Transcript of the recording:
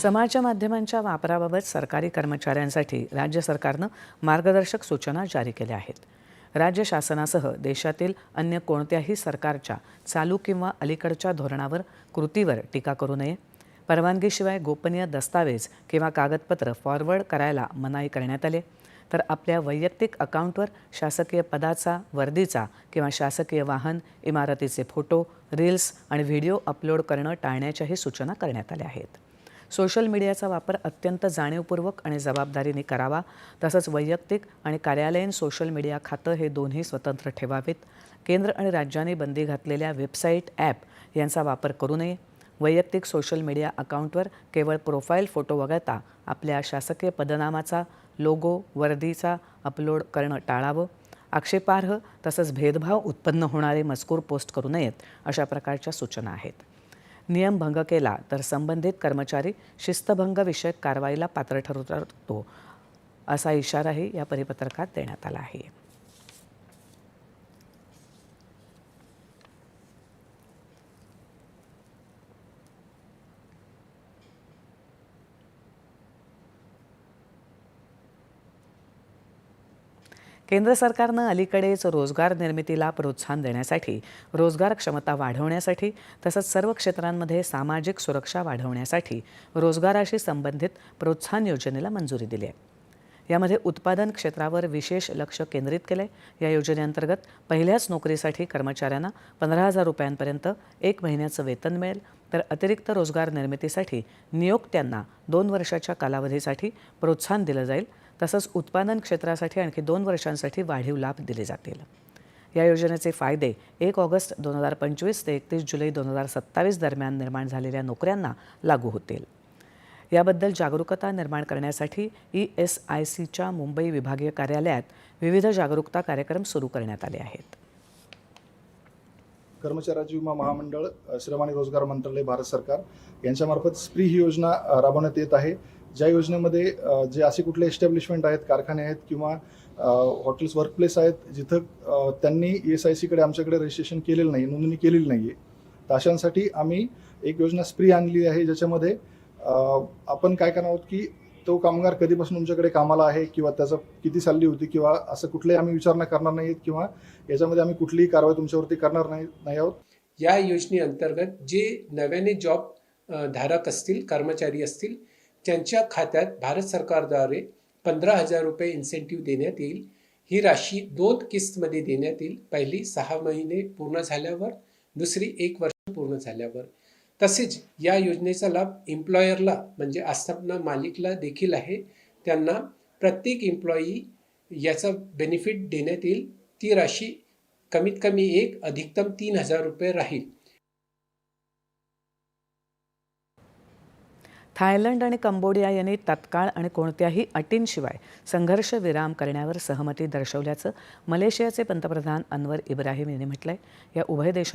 समाज माध्यमांच्या वापराबाबत सरकारी कर्मचाऱ्यांसाठी राज्य सरकारनं मार्गदर्शक सूचना जारी केल्या आहेत. राज्य शासनासह देशातील अन्य कोणत्याही सरकारच्या चालू किंवा अलीकडच्या धोरणावर कृतीवर टीका करू नये. परवानगीशिवाय गोपनीय दस्तावेज किंवा कागदपत्र फॉरवर्ड करायला मनाई करण्यात आले. तर आपल्या वैयक्तिक अकाउंटवर शासकीय पदाचा वर्दीचा किंवा शासकीय वाहन इमारतीचे फोटो रील्स आणि व्हिडिओ अपलोड करणं टाळण्याच्याही सूचना करण्यात आल्या आहेत. सोशल मीडियाचा वापर अत्यंत जाणीवपूर्वक आणि जबाबदारीने करावा तसंच वैयक्तिक आणि कार्यालयीन सोशल मीडिया खातं हे दोन्ही स्वतंत्र ठेवावेत. केंद्र आणि राज्यांनी बंदी घातलेल्या वेबसाईट ॲप यांचा वापर करू नये. वैयक्तिक सोशल मीडिया अकाउंटवर केवळ प्रोफाईल फोटो वगळता आपल्या शासकीय पदनामाचा लोगो वर्दीचा अपलोड करणं टाळावं. आक्षेपार्ह तसंच भेदभाव उत्पन्न होणारे मजकूर पोस्ट करू नयेत अशा प्रकारच्या सूचना आहेत. नियमभंग केला तर संबंधित कर्मचारी शिस्तभंग विषयक कारवाईला पात्र ठरू असा इशाराही या परिपत्रकात देण्यात आला आहे. केंद्र सरकारनं अलीकडेच रोजगार निर्मितीला प्रोत्साहन देण्यासाठी रोजगार क्षमता वाढवण्यासाठी तसंच सर्व क्षेत्रांमध्ये सामाजिक सुरक्षा वाढवण्यासाठी रोजगाराशी संबंधित प्रोत्साहन योजनेला मंजुरी दिली आहे. यामध्ये उत्पादन क्षेत्रावर विशेष लक्ष केंद्रित केलं आहे या योजनेअंतर्गत पहिल्याच नोकरीसाठी कर्मचाऱ्यांना पंधरा हजार रुपयांपर्यंत एक महिन्याचं वेतन मिळेल. तर अतिरिक्त रोजगार निर्मितीसाठी नियोक्त्यांना दोन वर्षाच्या कालावधीसाठी प्रोत्साहन दिलं जाईल. तसंच उत्पादन क्षेत्रासाठी आणखी दोन वर्षांसाठी वाढीव लाभ दिले जातील. या योजनेचे फायदे एक ऑगस्ट दोन हजार पंचवीस ते एकतीस जुलै दोन हजार सत्तावीस दरम्यान निर्माण झालेल्या नोकऱ्यांना लागू होतील. याबद्दल जागरूकता निर्माण करण्यासाठी ई एस आय सीच्या मुंबई विभागीय कार्यालयात विविध जागरूकता कार्यक्रम सुरू करण्यात आले आहेत. कर्मचाऱ्याची विमा महामंडळ श्रम आणि रोजगार मंत्रालय भारत सरकार यांच्यामार्फत स्प्री ही योजना राबवण्यात येत आहे. ज्या योजनेमध्ये जे असे कुठले एस्टॅब्लिशमेंट आहेत कारखाने आहेत किंवा हॉटेल्स वर्कप्लेस आहेत जिथं त्यांनी एस आय सीकडे आमच्याकडे रजिस्ट्रेशन केलेलं नाही नोंदणी केलेली नाही आहे तर अशांसाठी आम्ही एक योजना स्प्री आणली आहे ज्याच्यामध्ये आपण काय करणार आहोत की तो कामगार कधीपासून तुमच्याकडे कामाला आहे किंवा त्याचं किती सॅलरी होती किंवा असं कुठलंही आम्ही विचारणा करणार नाहीत किंवा याच्यामध्ये आम्ही कुठलीही कारवाई तुमच्यावरती करणार नाही नाही आहोत. या योजनेअंतर्गत जे नव्याने जॉब धारक असतील कर्मचारी असतील त्यांच्या खात्यात भारत सरकारद्वारे पंधरा हजार रुपये इन्सेंटिव्ह देण्यात येईल. ही राशी दोन किस्तमध्ये देण्यात येईल. पहिली सहा महिने पूर्ण झाल्यावर दुसरी एक वर्ष पूर्ण झाल्यावर. तसेच या योजनेचा लाभ एम्प्लॉयरला म्हणजे आस्थापना मालिकला देखील आहे. त्यांना प्रत्येक एम्प्लॉई याचा बेनिफिट देण्यात येईल. ती राशी कमीत कमी एक अधिकतम तीन हजार रुपये राहील. थायलंड आणि कंबोडिया यांनी तत्काळ आणि कोणत्याही अटींशिवाय संघर्ष विराम करण्यावर सहमती दर्शवल्याचं मलेशियाचे पंतप्रधान अनवर इब्राहिम यांनी म्हटलंय. या उभय देशांना